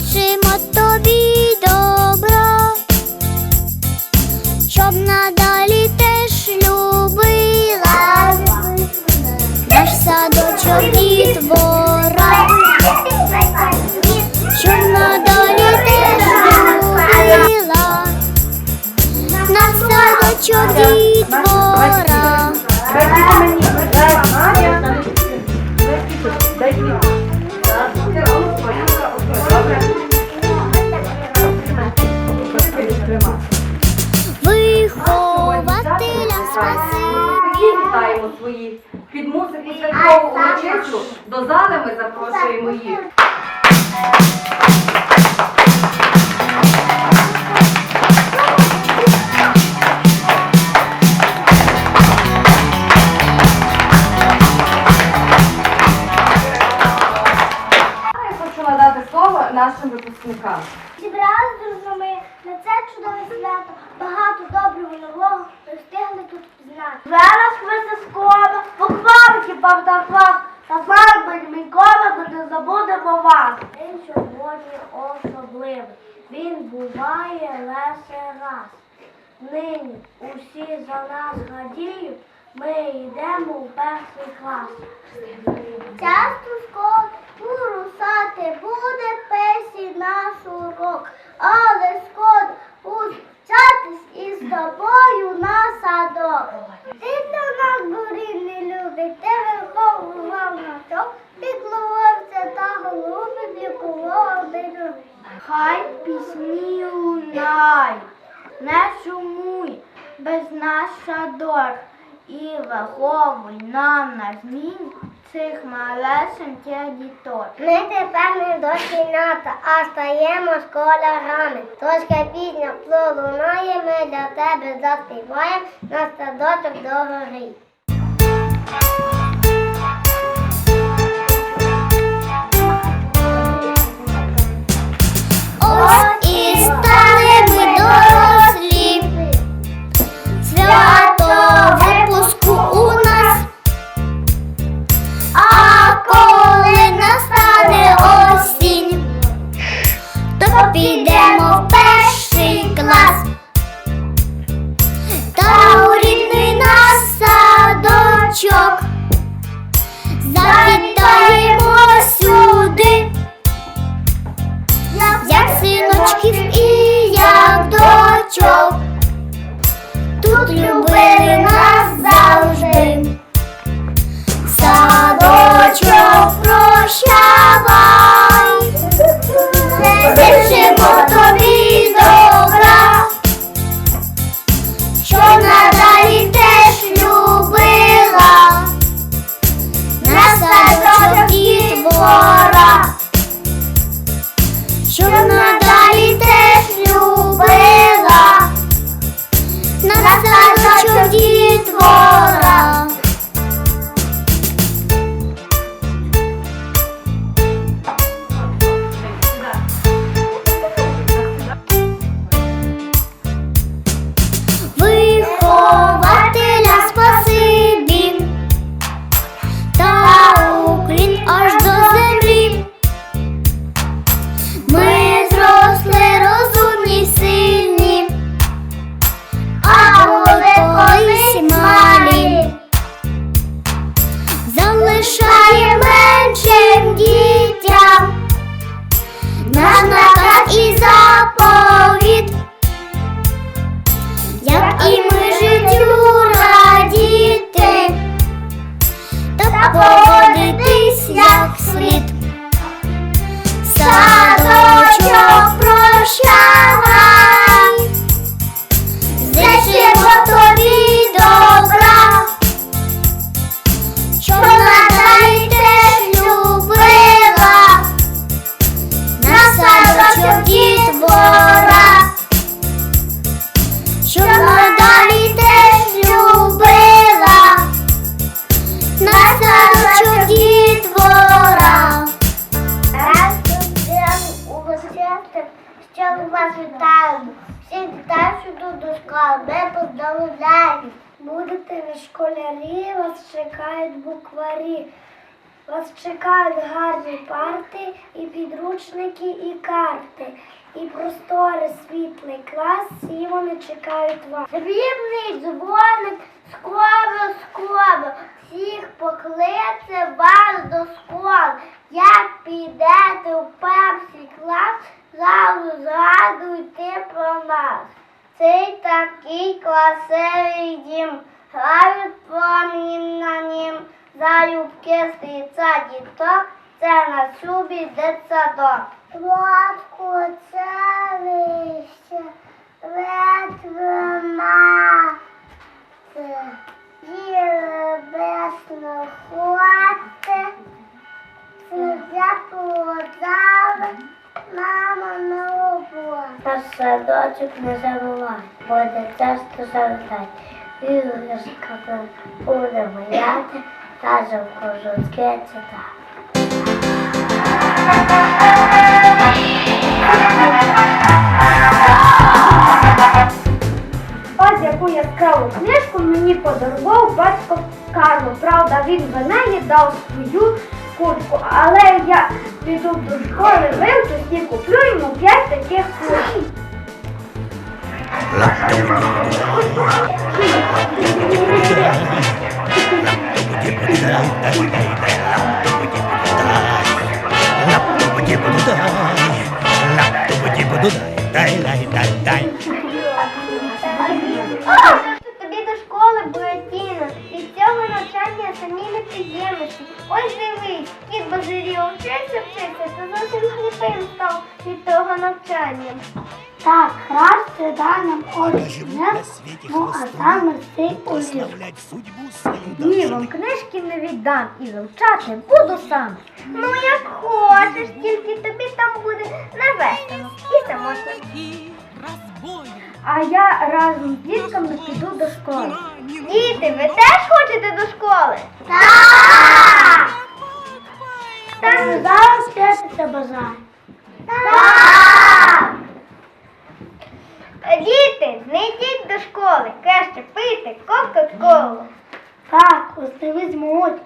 зичимо тобі добра, щоб надалі теж любила. Наш садочок дітвора, щоб надалі теж любила. Наш садочок дітвора. Спасибі. Вітаємо своїх під музику святкову урочисту. До зали ми запрошуємо їх. Нашим випускникам. Зібрали дружами на це чудове свято. Багато доброго нового ми встигли тут пізнати. Зараз ми заскоро покварки партаклас та фарби ніколи ми не забудемо вас. День сьогодні особливий. Він буває лише раз. Нині усі за нас радіють, ми йдемо в перший клас. Часто скоро урусати буде песі наш урок, але скоро учатись із тобою на садок. Ти до нас бурі не любить, ти виховував нашок, піклувався та голубить, лікував берег. Хай пісні лунай, не шумуй, без нас садок, і виховуй нам на змін цих малесеньких діток. Ми тепер не доченята, а стаємо школярами. Трошки пізня пролунає, ми для тебе заспіваємо на садочок до гори. Ось і стали вас чекають букварі. Вас чекають гарні парти, і підручники, і карти, і простори світлий клас, всі вони чекають вас. Дрібний дзвоник, скоро, скоро, всіх покличе вас до школи. Як підете у перший клас, зразу згадуйте про нас. Цей такий класевий дім, грають промінь на нім, залюбки стиця діток, це на чубі дитсадок. Лодку це вище, ветви мати, діли безно хвати, Суддя поводали, мама на роботу. Наш садочок не забувай, буде часто завдай. Іграшка буде гуляти, разом кожуцьке читати. Ось яку яскраву книжку мені подарував батько Карло. Правда, він за неї дав свою куртку, але я піду до школи вивчусь і куплю йому п'ять таких курток. Тобі до школи Буратіно, від цього навчання самі не підємишся. Ось дивись, кіт Базиліо вчився, вчився, то зовсім сліпим став від того навчання. Так, краще дай нам не, ну а саме ти улів. Ні, вам книжки не віддам і вивчати буду сам. Ну як хочеш, тільки тобі там буде не весело і самотно. А я разом з дітками піду до школи. Діти, ви теж хочете до школи? Так! Ви зараз вчитися бажаю. Так! Діти, не йдіть до школи, краще пийте кока-колу. Так, ось не візьмуть.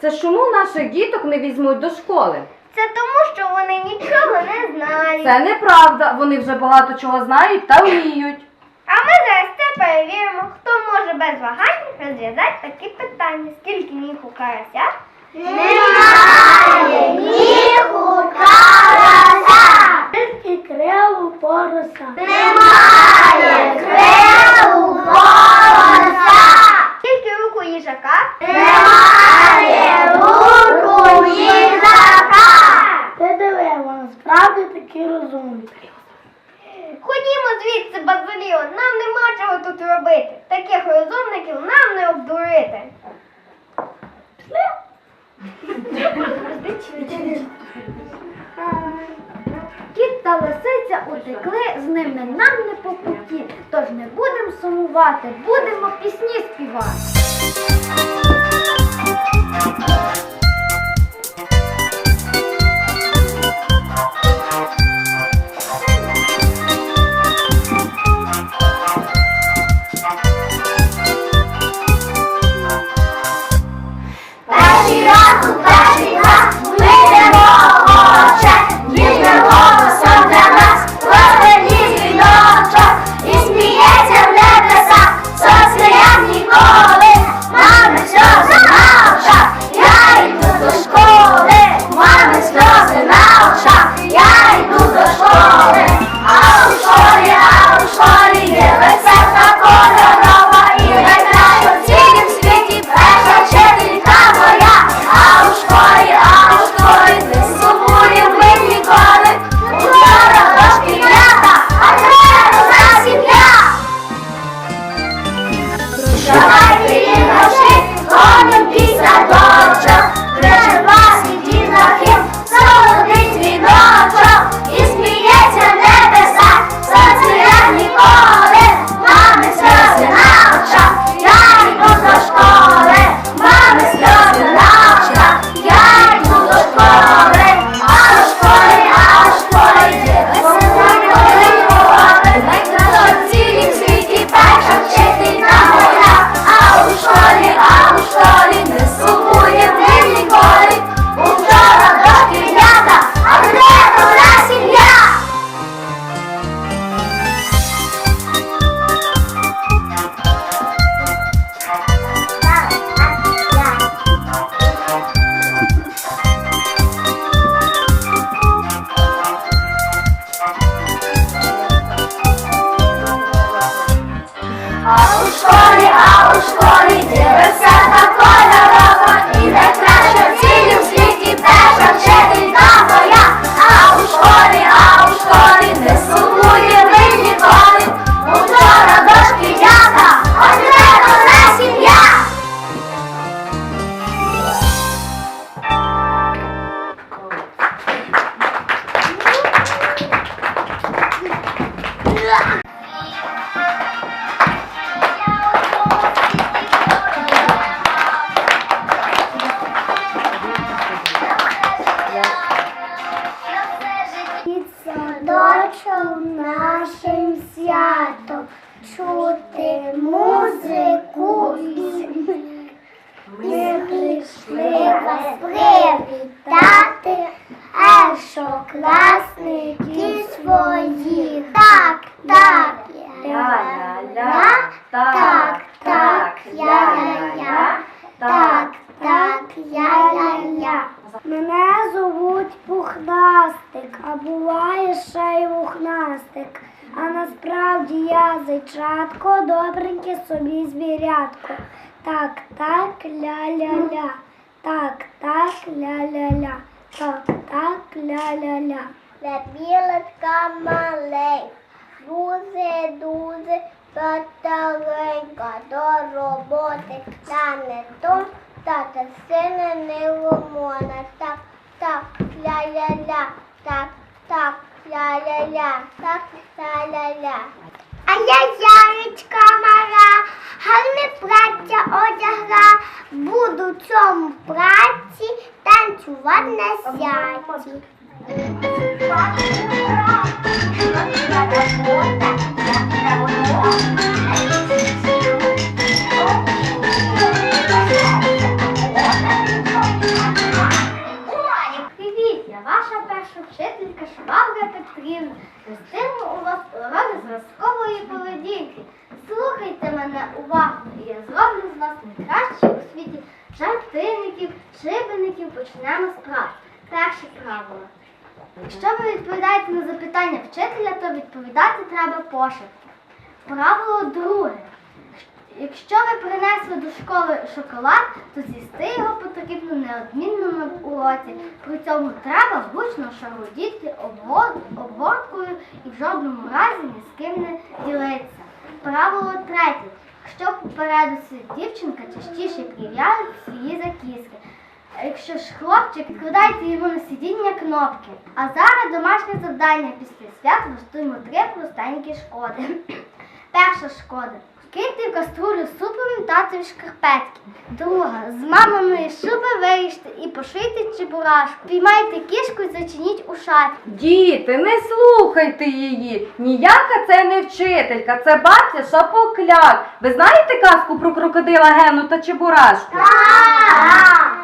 Це чому наших діток не візьмуть до школи? Це тому, що вони нічого не знають. Це неправда. Вони вже багато чого знають та вміють. А ми зараз це перевіримо, хто може без вагань розв'язати такі питання. Скільки ніг у карася? Немає ніг у карася. Скільки крил у порося? Немає крил у порося. Скільки рук у їжака? Немає рук у їжака. Ти диви, вони справді такі розумні. Ходімо звідси, Базиліо, нам нема чого тут робити. Таких розумників нам не обдурити. Кіт та лисиця утекли, з ними нам не по путі. Тож не будемо сумувати, будемо пісні співати. house, funny. власників своїх. Так, так. Танцювати на. Привіт, я ваша перша вчителька Швабра Петрівна. Гостину у вас уроки зразкової поведінки. Слухайте мене уважно, і я зроблю з вас найкращих у світі жартівників, шибеників. Почнемо з прав. Перше правило. Якщо ви відповідаєте на запитання вчителя, то відповідати треба пошепки. Правило друге. Якщо ви принесли до школи шоколад, то з'їсти його потрібно неодмінно на уроці. При цьому треба гучно шародіти обгор- обгорткою і в жодному разі ні з ким не ділитися. Правило третє. Якщо попереду дівчинка, частіше прив'яжуть свої закіски. Якщо ж хлопчик, відкладайте йому на сидіння кнопки. А зараз домашнє завдання після свят влаштуємо три простенькі шкоди. Перша шкода. Киньте в каструлю з супом татові шкарпетки. Друга. З маминої шуби виріжте і пошийте чебурашку. Піймайте кішку і зачиніть у шафі. Діти, не слухайте її. Ніяка це не вчителька, це бабця Шапокляк. Ви знаєте казку про крокодила Гену та Чебурашку?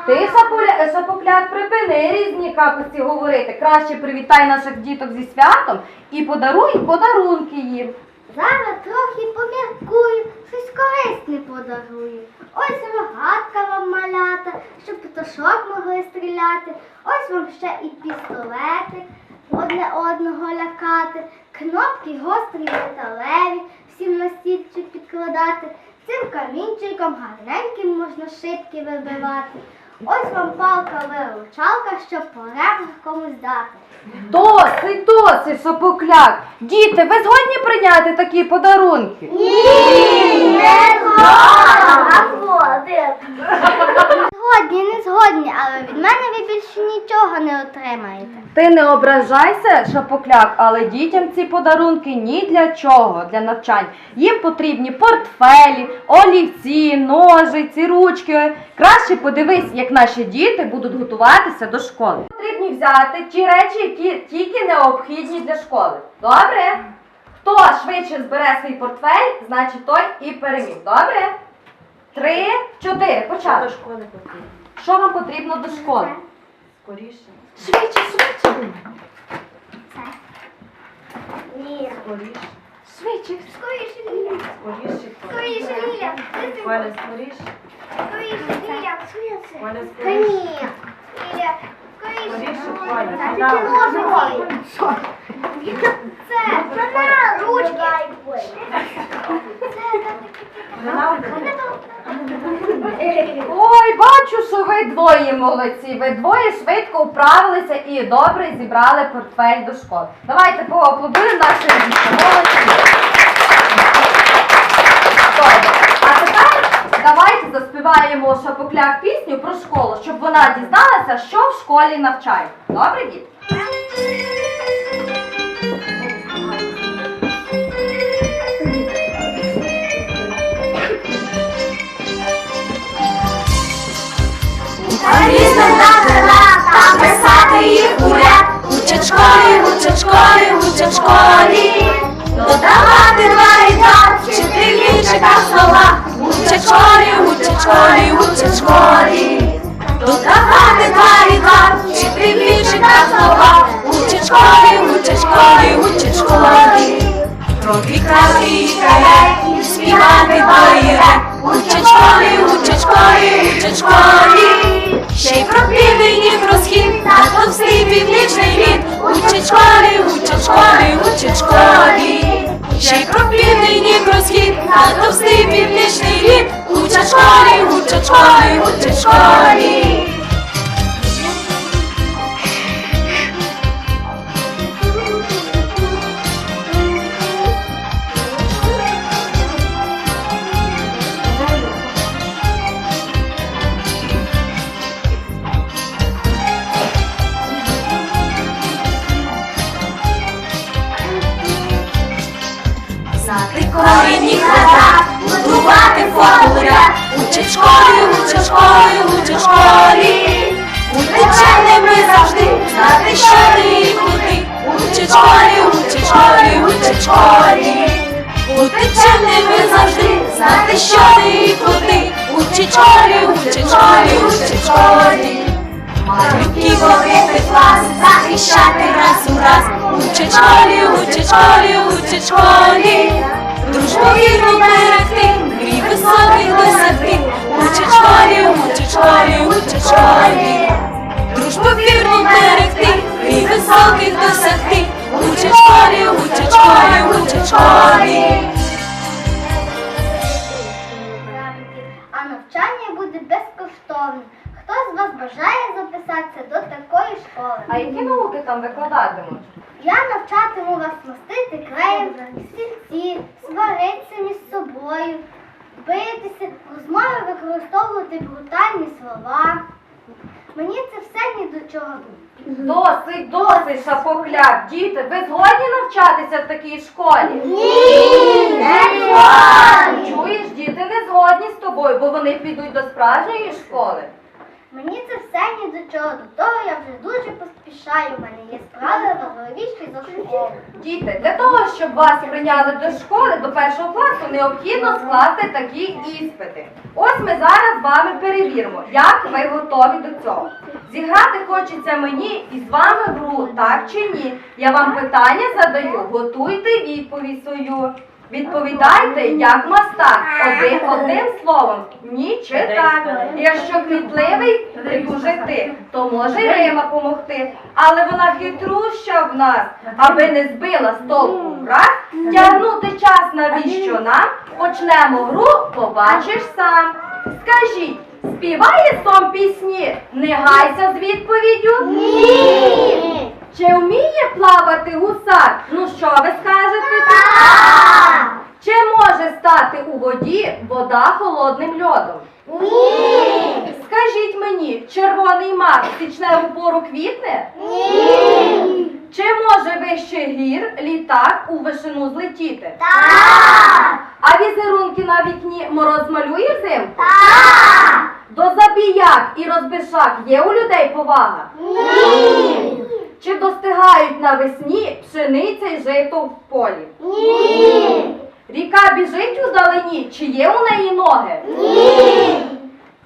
Ти, Шаполя- Шапокляк, припини різні капості говорити. Краще привітай наших діток зі святом і подаруй подарунки їм. Зараз трохи поміркую, щось корисне подарую. Ось рогатка вам малята, щоб пташок могли стріляти. Ось вам ще і пістолетик, одне одного лякати. Кнопки гострі металеві, всім на стільчик підкладати. Цим камінчиком гарненьким можна шибки вибивати. Ось вам палка-виручалка, щоб по комусь дати. Досить, досить, сопокляк. Діти, ви згодні прийняти такі подарунки? Ні, не Згодні, не згодні, але від мене ви більше нічого не отримаєте. Ти не ображайся, Шапокляк, але дітям ці подарунки ні для чого, для навчань. Їм потрібні портфелі, олівці, ножиці, ручки. Краще подивись, як наші діти будуть готуватися до школи. Потрібні взяти ті речі, які тільки необхідні для школи. Добре? Хто швидше збере свій портфель, значить той і переміг. Добре? Три, чотири. Почали. школи потрібно. Що вам потрібно до школи? Скоріше. Швидше, швидше. Ні. Скоріше. Швидше. Скоріше, Ліля. Скоріше. Скоріше, Ліля. Коля, скоріше. Скоріше, Ліля. Коля, Та скоріше. ні. Ліля, скоріше. Скоріше, Коля. Та тільки ножиці. Це, це на ручки. Вона Ой, бачу, що ви двоє молодці. Ви двоє швидко вправилися і добре зібрали портфель до школи. Давайте поаплодуємо нашим. Молодці. А тепер давайте заспіваємо шапокляк пісню про школу, щоб вона дізналася, що в школі навчають. Добре, діти? Lord. Mishli, Mishli, Ucha Chori, Ucha Chori, Ucha учать школі, учать школі. Бути завжди, знати, що і куди. Учать школі, учать школі, учать школі. Бути чемними завжди, знати, що і куди. Учать школі, учать школі, учать школі. Малюки ходити клас, захищати раз у раз. Учать школі, учать школі, учать школі. Дружбу вірну берегти, мрій високих досягти. Учать школі, учать. Дружбу вірну берегти, мрій високих досягти. Школі, учать школі. А навчання буде безкоштовним. Хто з вас бажає записатися до такої школи? А які науки там викладатимуть? Я навчатиму вас мастити клеєм, стільці, сваритися між собою, битися, в розмові використовувати брутальні слова. Мені це все ні до чого. Досить, досить, шапокляк. Діти, ви згодні навчатися в такій школі? Ні, не згодні. Чуєш, діти не згодні з тобою, бо вони підуть до справжньої школи. Мені це все ні до чого. До того я вже дуже поспішаю. У мене є справи важливіші за школу. Діти, для того, щоб вас прийняли до школи, до першого класу, необхідно скласти такі іспити. Ось ми зараз з вами перевіримо, як ви готові до цього. Зіграти хочеться мені і з вами гру, так чи ні? Я вам питання задаю, готуйте відповідь свою. Відповідайте, як мастак, один одним словом, ні чи так. Якщо квітливий, дуже ти, то може й Рима помогти. Але вона хитруща в нас, аби не збила з толку тягнути час навіщо нам, почнемо гру, побачиш сам. Скажіть, співає сон пісні, не гайся з відповіддю? Ні. Чи вміє плавати гусак? Ну що ви скажете? Так. Чи може стати у воді вода холодним льодом? Ні. Скажіть мені, червоний мак в січневу пору квітне? Ні. Чи може вище гір літак у вишину злетіти? Так. А візерунки на вікні мороз малює взимку? Так. До забіяк і розбишак є у людей повага? Ні. Чи достигають навесні пшениця й жито в полі? Ні. Ріка біжить у далині, чи є у неї ноги? Ні.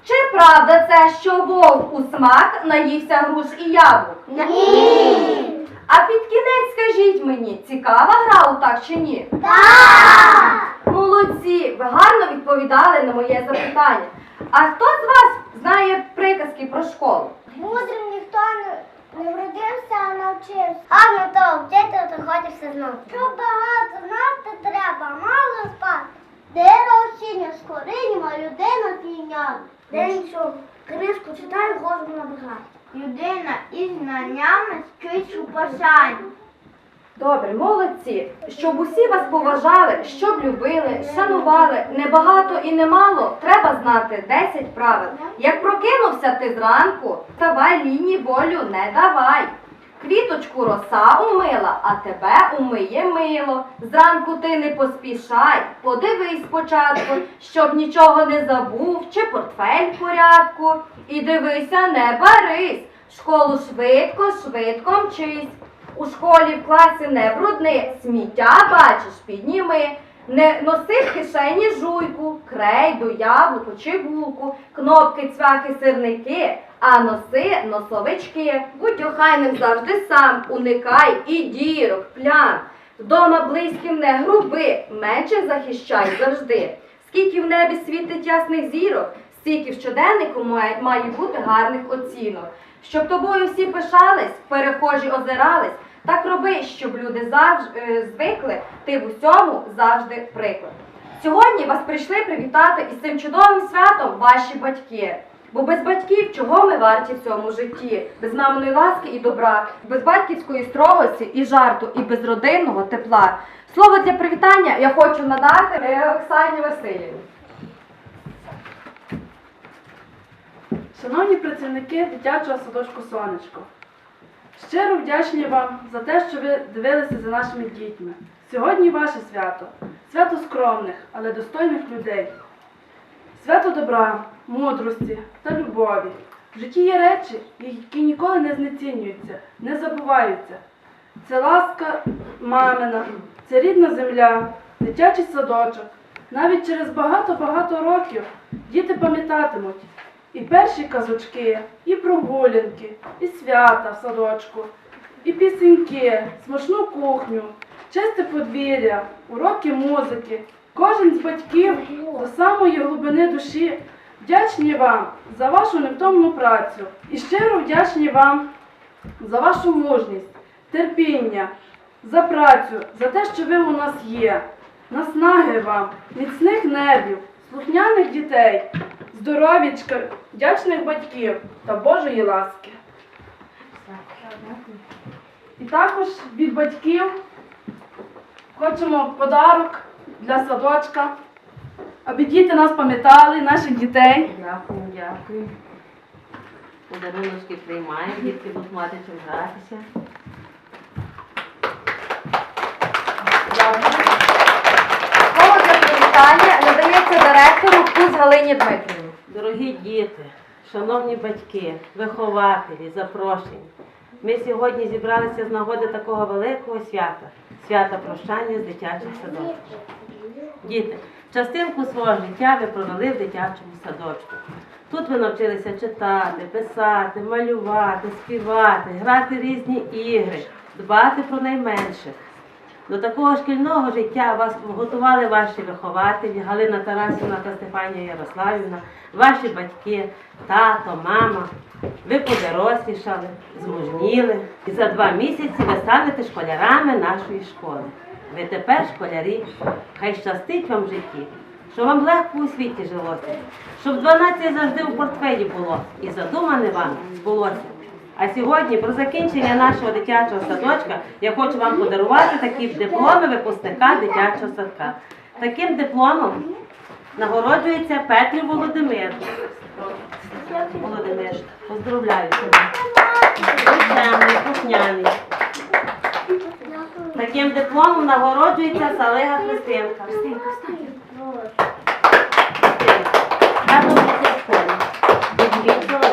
Чи правда це, що вовк у смак наївся груш і яблук? Ні. А під кінець скажіть мені, цікава гра у так чи ні? Так. Молодці, ви гарно відповідали на моє запитання. А хто з вас знає приказки про школу? Мудрим ніхто не, не вродився, а навчився. А ну то вчити, то хочеш все знати. Що багато знати треба, мало спати. Дерево осіння скорині, а людина пійняна. День що книжку читаю, голову набігає. Людина із знаннями чуть у пошані. Добре, молодці, щоб усі вас поважали, щоб любили, шанували, не багато і не мало, треба знати 10 правил. Як прокинувся ти зранку, вставай лінії волю не давай. Квіточку роса умила, а тебе умиє мило. Зранку ти не поспішай, подивись спочатку, щоб нічого не забув, чи портфель в порядку. І дивися, не барись, школу швидко, швидко мчись. У школі в класі не брудни, сміття бачиш, підніми. Не носи в кишені жуйку, крейду, яблуко чи булку, кнопки, цвяхи, сирники, а носи носовички. Будь охайним завжди сам, уникай і дірок, плям. Вдома близьким не груби, менше захищай завжди. Скільки в небі світить ясних зірок, стільки в щоденнику має бути гарних оцінок. Щоб тобою всі пишались, перехожі озирались, Так роби, щоб люди завжди е, звикли, ти в усьому завжди приклад. Сьогодні вас прийшли привітати із цим чудовим святом ваші батьки. Бо без батьків чого ми варті в цьому житті? Без маминої ласки і добра, без батьківської строгості і жарту, і без родинного тепла. Слово для привітання я хочу надати е, Оксані Васильівні. Шановні працівники дитячого садочку Сонечко, щиро вдячні вам за те, що ви дивилися за нашими дітьми. Сьогодні ваше свято, свято скромних, але достойних людей. Свято добра, мудрості та любові. В житті є речі, які ніколи не знецінюються, не забуваються. Це ласка мамина, це рідна земля, дитячий садочок. Навіть через багато-багато років діти пам'ятатимуть і перші казочки, і прогулянки, і свята в садочку, і пісеньки, смачну кухню, чисте подвір'я, уроки музики. Кожен з батьків до самої глибини душі вдячні вам за вашу невтомну працю і щиро вдячні вам за вашу мужність, терпіння, за працю, за те, що ви у нас є. Наснаги вам, міцних нервів, слухняних дітей, здоровічка, вдячних батьків та Божої ласки. І також від батьків хочемо подарок для садочка, аби діти нас пам'ятали, наших дітей. Дякую, дякую. Подаруночки приймаємо, дітки будуть мати чим гратися. Слово для привітання надається директору Куз Галині Дмитрівні. Дорогі діти, шановні батьки, вихователі, запрошені. Ми сьогодні зібралися з нагоди такого великого свята, свята прощання з дитячим садочком. Діти, частинку свого життя ви провели в дитячому садочку. Тут ви навчилися читати, писати, малювати, співати, грати різні ігри, дбати про найменших. До такого шкільного життя вас готували ваші вихователі Галина Тарасівна та Стефанія Ярославівна, ваші батьки, тато, мама. Ви подорослішали, змужніли, і за два місяці ви станете школярами нашої школи. Ви тепер школярі, хай щастить вам в житті, щоб вам легко у світі жилося, щоб 12 завжди у портфелі було і задумане вам збулося. А сьогодні про закінчення нашого дитячого садочка я хочу вам подарувати такі дипломи випускника дитячого садка. Таким дипломом нагороджується Петрів Володимир. Володимир, поздравляю тебе. Слухняний. Таким дипломом нагороджується Салига Христинка. Христинка,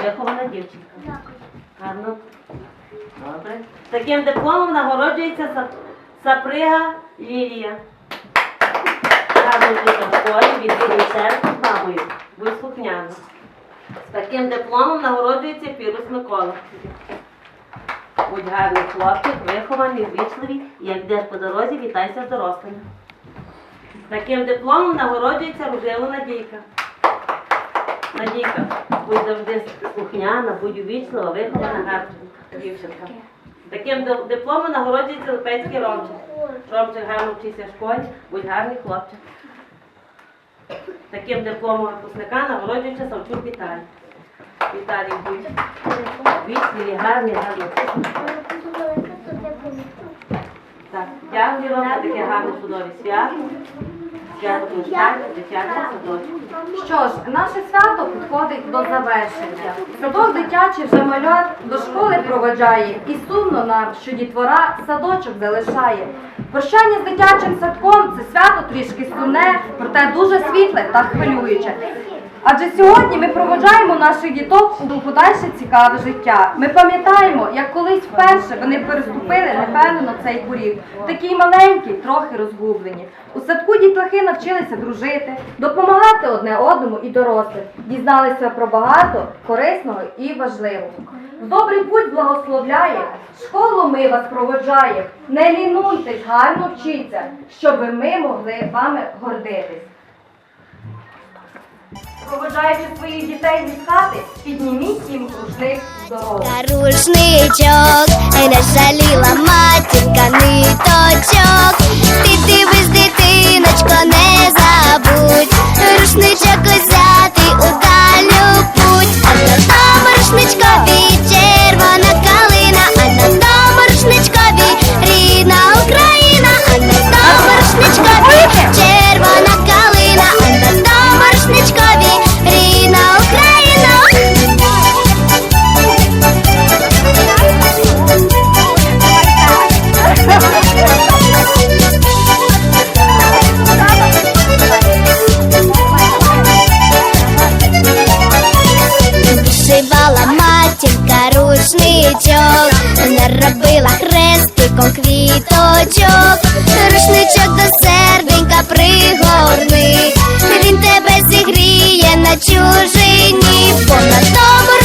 вихована дівчинка. Гарно. Добре. Таким дипломом нагороджується Са- Саприга Лілія. Гарно вчиться в школі, відвідує церкву з мамою. Будь. З таким дипломом нагороджується Пірус Микола. Будь гарний хлопчик, вихований, ввічливий, як йдеш по дорозі, вітайся з дорослими. Таким дипломом нагороджується Ружила Надійка. Надійка, будь завжди слухняна, будь увічлива, вихована, гарна дівчинка. Таким ди- дипломом нагороджується Липецький Ромчик. Ромчик гарно вчиться в школі, будь гарний хлопчик. Таким дипломом випускника нагороджується Савчук Віталій. Віталій, будь вічливий, гарний, гарний. Так, дякую вам за таке гарне чудове свято. Прощання, дитячого садочку. Що ж, наше свято підходить до завершення. Садок дитячий вже малят до школи проводжає, і сумно нам, що дітвора садочок залишає. Прощання з дитячим садком це свято трішки сумне, проте дуже світле та хвилююче. Адже сьогодні ми проводжаємо наших діток у подальше цікаве життя. Ми пам'ятаємо, як колись вперше вони переступили непевно цей поріг. Такі маленькі, трохи розгублені. У садку дітлахи навчилися дружити, допомагати одне одному і дорослим, дізналися про багато корисного і важливого. Добрий путь благословляє, школу ми вас проводжає. Не лінуйтесь, гарно вчіться, щоб ми могли вами гордитись. Проводжаючи своїх дітей від хати, підніміть їм рушник в дорогу. Рушничок, не жаліла матінка ниточок. Ти дивись, дитиночко, не забудь. Рушничок взяти у дальню путь. А на тому рушничкові червона калина, а на тому рушничкові рушничок, наробила хрестиком квіточок, рушничок до серденька пригорни, він тебе зігріє на чужині, понад добре.